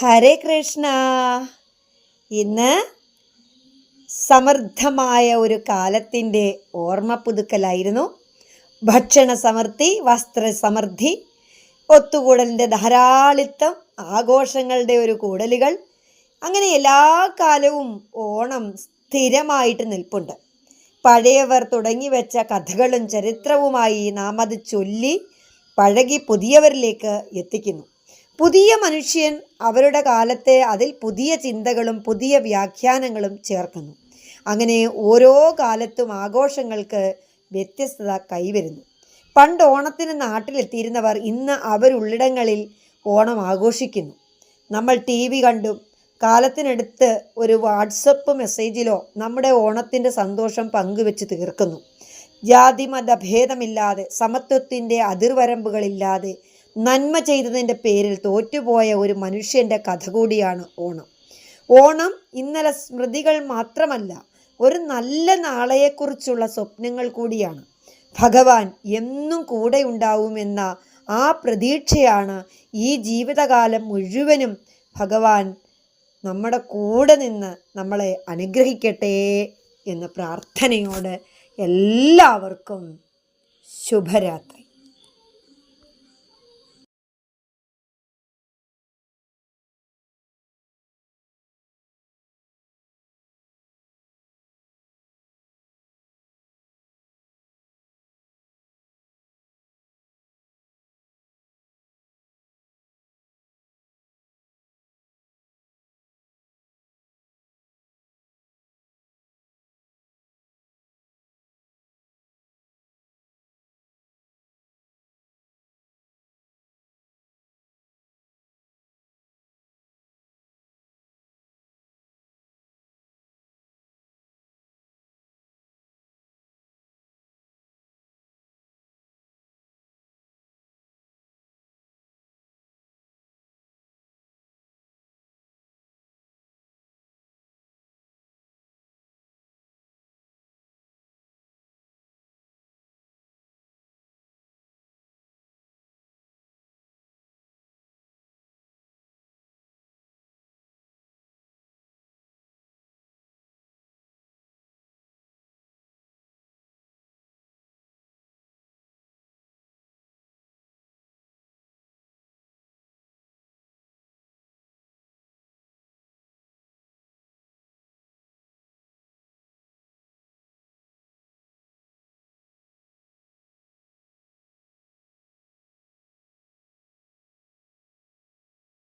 ഹരേ കൃഷ്ണ. ഇന്ന് സമൃദ്ധമായ ഒരു കാലത്തിന്റെ ഓർമ്മ പുതുക്കലായിരുന്നു. ഭക്ഷണ സമൃദ്ധി വസ്ത്ര സമൃദ്ധി ഒത്തുകൂടലിന്റെ ധാരാളിത്തം ആഘോഷങ്ങളുടെ ഒരു കൂടലുകൾ അങ്ങനെ എല്ലാ കാലവും ഓണം സ്ഥിരമായിട്ട് നിൽപ്പുണ്ട്. പഴയവർ തുടങ്ങി വെച്ച കഥകളും ചരിത്രവുമായി നാം അത് ചൊല്ലി പഴകി പുതിയവരിലേക്ക് എത്തിക്കുന്നു. പുതിയ മനുഷ്യൻ അവരുടെ കാലത്തെ അതിൽ പുതിയ ചിന്തകളും പുതിയ വ്യാഖ്യാനങ്ങളും ചേർക്കുന്നു. അങ്ങനെ ഓരോ കാലത്തും ആഘോഷങ്ങൾക്ക് വ്യത്യസ്തത കൈവരുന്നു. പണ്ട് ഓണത്തിന് നാട്ടിലെത്തിയിരുന്നവർ ഇന്ന് അവരുള്ളിടങ്ങളിൽ ഓണം ആഘോഷിക്കുന്നു. നമ്മൾ ടി വി കണ്ടും കാലത്തിനടുത്ത് ഒരു വാട്സപ്പ് മെസ്സേജിലോ നമ്മുടെ ഓണത്തിന്റെ സന്തോഷം പങ്കുവെച്ച് തീർക്കുന്നു. ജാതി മത ഭേദമില്ലാതെ സമത്വത്തിന്റെ അതിർവരമ്പുകളില്ലാതെ നന്മ ചെയ്തതിന്റെ പേരിൽ തോറ്റുപോയ ഒരു മനുഷ്യന്റെ കഥ കൂടിയാണ് ഓണം. ഓണം ഇന്നലെ സ്മൃതികൾ മാത്രമല്ല ഒരു നല്ല നാളെയെക്കുറിച്ചുള്ള സ്വപ്നങ്ങൾ കൂടിയാണ്. ഭഗവാൻ എന്നും കൂടെ ഉണ്ടാവുമെന്ന ആ പ്രതീക്ഷയാണ് ഈ ജീവിതകാലം മുഴുവനും ഭഗവാൻ നമ്മുടെ കൂടെ നിന്ന് നമ്മളെ അനുഗ്രഹിക്കട്ടെ എന്ന പ്രാർത്ഥനയോട് എല്ലാവർക്കും ശുഭരാത്രി.